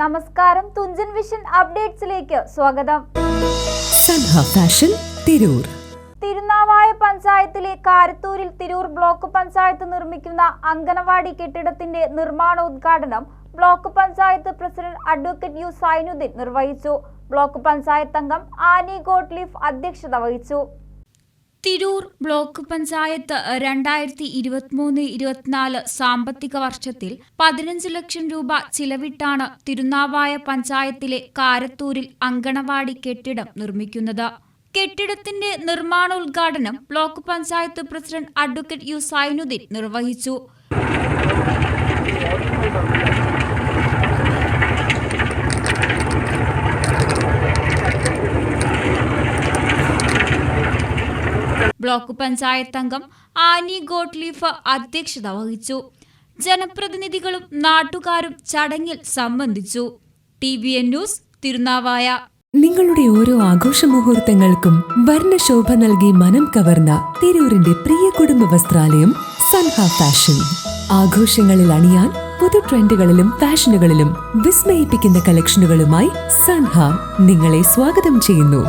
നമസ്കാരം. തുഞ്ചൻ വിഷൻ അപ്ഡേറ്റ്സിലേക്ക് സ്വാഗതം. സൻഹ ഫാഷൻ തിരൂർ. തിരുനാവായ പഞ്ചായത്തിലെ കാരത്തൂരിൽ തിരൂർ ബ്ലോക്ക് പഞ്ചായത്ത് നിർമ്മിക്കുന്ന അംഗനവാടി കെട്ടിടത്തിന്റെ നിർമ്മാണോദ്ഘാടനം block panchayat president advocate U Zainuddin നിർവഹിച്ചു. ബ്ലോക്ക് പഞ്ചായത്ത് അംഗം ആനി ഗോട്ട്ലീഫ് അധ്യക്ഷത വഹിച്ചു. തിരൂർ ബ്ലോക്ക് പഞ്ചായത്ത് രണ്ടായിരത്തി ഇരുപത്തിമൂന്ന് ഇരുപത്തിനാല് സാമ്പത്തിക വർഷത്തിൽ പതിനഞ്ച് ലക്ഷം രൂപ ചിലവിട്ടാണ് തിരുനാവായ പഞ്ചായത്തിലെ കാരത്തൂരിൽ അങ്കണവാടി കെട്ടിടം നിർമ്മിക്കുന്നത്. കെട്ടിടത്തിന്റെ നിർമ്മാണോദ്ഘാടനം block panchayat president advocate U Zainuddin നിർവഹിച്ചു. ബ്ലോക്ക് പഞ്ചായത്ത് അംഗം ആനി ഗോട്ട്ലീഫ് അധ്യക്ഷത വഹിച്ചു. ജനപ്രതിനിധികളും നാട്ടുകാരും ചടങ്ങിൽ സംബന്ധിച്ചു. T V N news Tirunavaya. നിങ്ങളുടെ ഓരോ ആഘോഷ മുഹൂർത്തങ്ങൾക്കും വർണശോഭ നൽകി മനം കവർന്ന തിരൂരിന്റെ പ്രിയ കുടുംബ വസ്ത്രാലയം സൻഹ ഫാഷൻ. ആഘോഷങ്ങളിൽ അണിയാൻ പുതു ട്രെൻഡുകളിലും ഫാഷനുകളിലും വിസ്മയിപ്പിക്കുന്ന കളക്ഷനുകളുമായി സൻഹ നിങ്ങളെ സ്വാഗതം ചെയ്യുന്നു.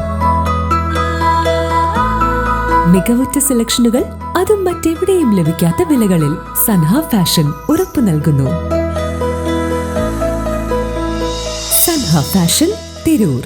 മികവുറ്റ സെലക്ഷനുകൾ അതും മറ്റെവിടെയും ലഭിക്കാത്ത വിലകളിൽ സൻഹ ഫാഷൻ ഉറപ്പു നൽകുന്നു. സൻഹ ഫാഷൻ തിരൂർ.